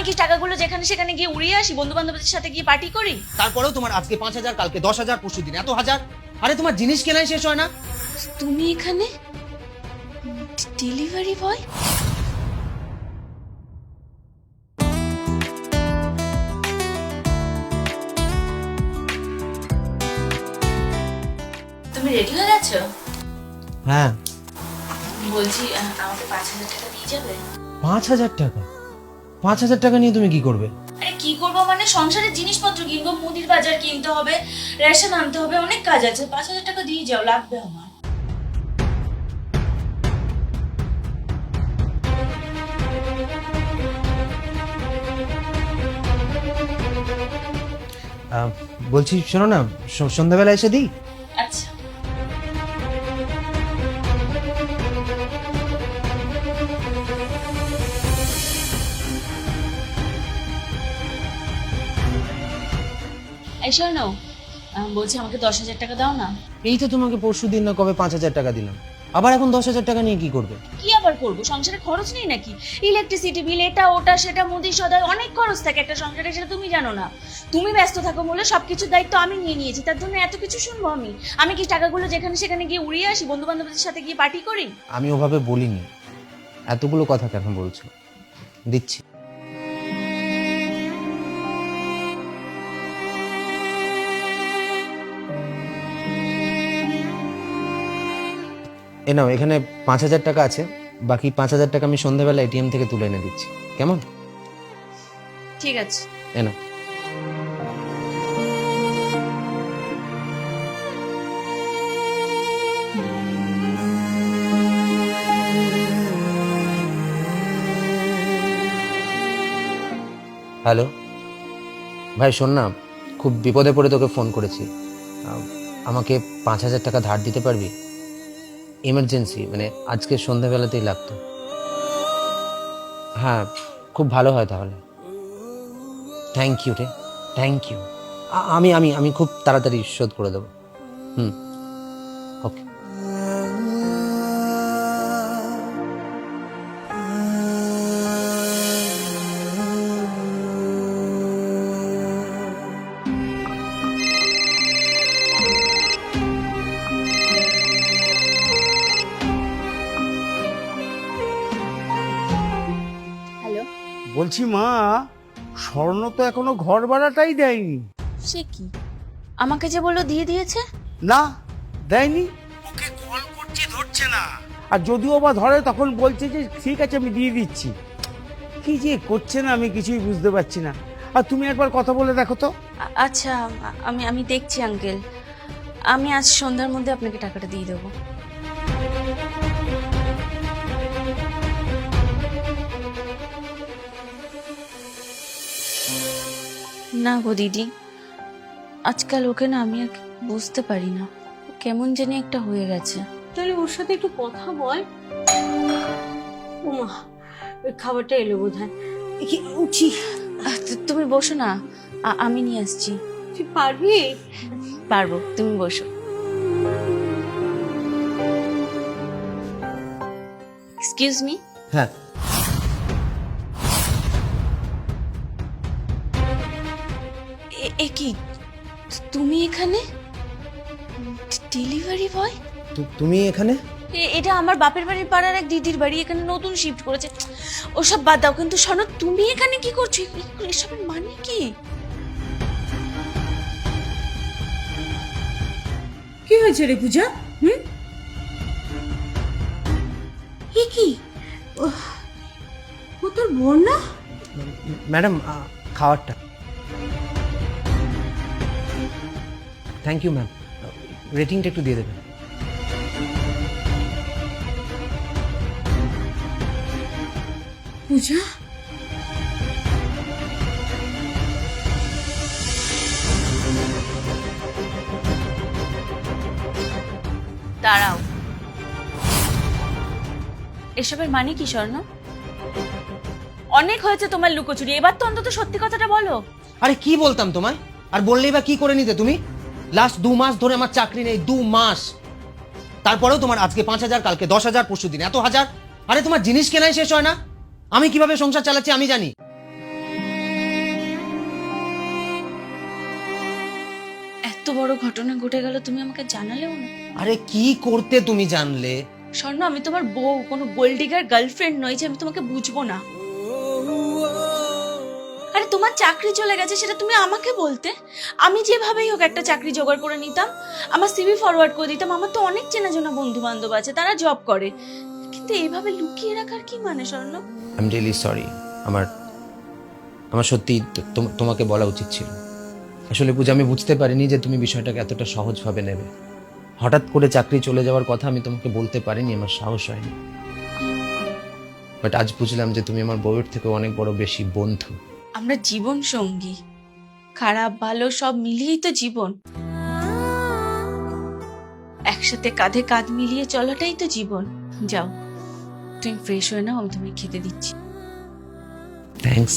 আমি কি টাকাগুলো যেখানে সেখানে গিয়ে উড়িয়ে আসি বন্ধু বান্ধবদের সাথে গিয়ে পার্টি করি? তারপরেও তোমার আজকে পাঁচ হাজার কালকে দশ হাজার পরশু দিন এত হাজার। আরে তোমার জিনিস কেনাই শেষ হয় না। তুমি এখানে ডেলিভারি বয় তুমি রেডি হয়ে গেছো? হ্যাঁ। বলছি আমাকে পাঁচ হাজার টাকা দিয়ে যাবে। পাঁচ হাজার টাকা? পাঁচ হাজার টাকা নিয়ে তুমি কি করবে? আরে কি করব মানে? সংসারের জিনিসপত্র কিনবো মুদির বাজার কিনতে হবে রেশন আনতে হবে অনেক কাজ আছে। পাঁচ হাজার টাকা দিয়ে যাও লাগবে আমার। আহ, বলছি শোনো না সন্ধ্যাবেলা এসে দিই? এই শোনো বলছি আমাকে দশ হাজার টাকা দাও না। এই তো তোমাকে পরশু দিন না কবে পাঁচ হাজার টাকা দিলাম। আবার এখন দশ হাজার টাকা নিয়ে কি করবে? কি আবার করব? সংসারে খরচ নেই নাকি? ইলেকট্রিসিটি বিল এটা ওটা সেটা মুদি সদাই অনেক খরচ থাকে একটা সংসারে সেটা তুমি জানো না। তুমি ব্যস্ত থাকো বলে সবকিছুর দায়িত্ব আমি নিয়ে নিয়েছি। তার জন্য এত কিছু শুনব আমি? আমি কি টাকাগুলো যেখানে সেখানে গিয়ে উড়িয়ে আসি বন্ধু বান্ধবদের সাথে গিয়ে পার্টি করি? আমি ওভাবে বলিনি। এতগুলো কথা কেন বলছো? দিচ্ছি। এ নাও এখানে পাঁচ হাজার টাকা আছে বাকি পাঁচ হাজার টাকা আমি সন্ধ্যাবেলা এটিএম থেকে তুলে এনে দিচ্ছি। কেমন? ঠিক আছে। এ নাও। হ্যালো? ভাই শোন না খুব বিপদে পড়ে তোকে ফোন করেছি। আমাকে পাঁচ হাজার টাকা ধার দিতে পারবি? ইমার্জেন্সি মানে আজকে সন্ধ্যাবেলাতেই লাগতো। হ্যাঁ খুব ভালো হয় তাহলে। থ্যাংক ইউ রে থ্যাংক ইউ আমি আমি আমি খুব তাড়াতাড়ি শোধ করে দেবো। হুম। বলছি মা স্বর্ণ তো এখনও ঘর ভাড়াটাই দেয়নি। সে কি? আমাকে যে বলল দিয়ে দিয়েছে? না দেয়নি। ওকে কল করছি ধরছে না। আর যদিও বা ধরে তখন বলছে যে ঠিক আছে আমি দিয়ে দিচ্ছি। কি যে করছে না আমি কিছুই বুঝতে পারছি না। আর তুমি একবার কথা বলে দেখো তো। আচ্ছা আমি আমি দেখছি আঙ্কেল। আমি আজ সন্ধ্যার মধ্যে আপনাকে টাকাটা দিয়ে দেবো। না গো দিদি আজকাল ওকে না আমি আর বুঝতে পারি না। কেমন জানি একটা হয়ে গেছে। তাহলে ওর সাথে একটু কথা বল। ওমা খাবারটা এলো বোধ হয় উঠি। তুমি বসো না। আমি নিয়ে আসছি। তুই পারবি? পারব তুমি বসো। এক্সকিউজ মি হ্যাঁ। এ কি? তুমি এখানে? Delivery boy? তু- তুমি এখানে? এটা আমার বাপের বাড়ির পাড়ার এক দিদির বাড়ি এখানে নতুন শিফট করেছে। ওসব বাদ দাও কিন্তু শোনো তুমি এখানে কি করছ? এসবের মানে কি? কি হয়েছে রে পূজা? হুম? এ কি? ও তোর বোন না? ম্যাডাম খাবারটা। থ্যাংক ইউ ম্যাম রেটিংটা একটু দিয়ে দেবেন। পূজা? দাঁড়াও। এসবের মানে কি স্বর্ণ? অনেক হয়েছে তোমার লুকোচুরি। এবার তো অন্তত সত্যি কথাটা বলো। আরে কি বলতাম তোমায়? আর বললেই বা কি করে নিতে তুমি? লাস্ট দু মাস ধরে আমার চাকরি নেই দু মাস। তারপরেও তোমার আজকে পাঁচ হাজার কালকে দশ হাজার পরশু দিন এত হাজার। আরে তোমার জিনিস কেনাই শেষ হয় না। আমি কীভাবে সংসার চালাচ্ছি আমি জানি। এত বড় ঘটনা ঘটে গেল তুমি আমাকে জানালেও না। আরে কি করতে তুমি জানলে? স্বর্ণ আমি তোমার বউ কোনো গোল্ডিগার গার্লফ্রেন্ড নই যে আমি তোমাকে বুঝব না। তোমার চাকরি চলে গেছে সেটা তুমি আমাকে বলতে। আমি যেভাবেই হোক একটা চাকরি জোগাড় করে নিতাম, আমার সিভি ফরওয়ার্ড করে দিতাম, আমার তো অনেক চেনাজনা বন্ধু বান্ধব আছে, তারা জব করে। কিন্তু এইভাবে লুকিয়ে রাখার কি মানে স্বর্ণ? আই এম রিয়েলি সরি আমার আমার সত্যি তোমাকে বলা উচিত ছিল। আসলে পূজা, আমি বুঝতে পারিনি যে তুমি বিষয়টাকে এতটা সহজভাবে নেবে। হঠাৎ করে চাকরি চলে যাওয়ার কথা আমি তোমাকে বলতে পারিনি, আমার সাহস হয়নি। বাট আজ বুঝলাম যে তুমি আমার বউয়ের থেকে অনেক বড় বেশি বন্ধু। আমরা জীবন সঙ্গী। খারাপ, ভালো সব মিলিয়েই তো জীবন। একসাথে কাঁধে কাঁধ মিলিয়ে চলাটাই তো জীবন। যাও, তুমি ফ্রেশ হয়ে নাও, আমি তোমায় খেতে দিচ্ছি। থ্যাঙ্কস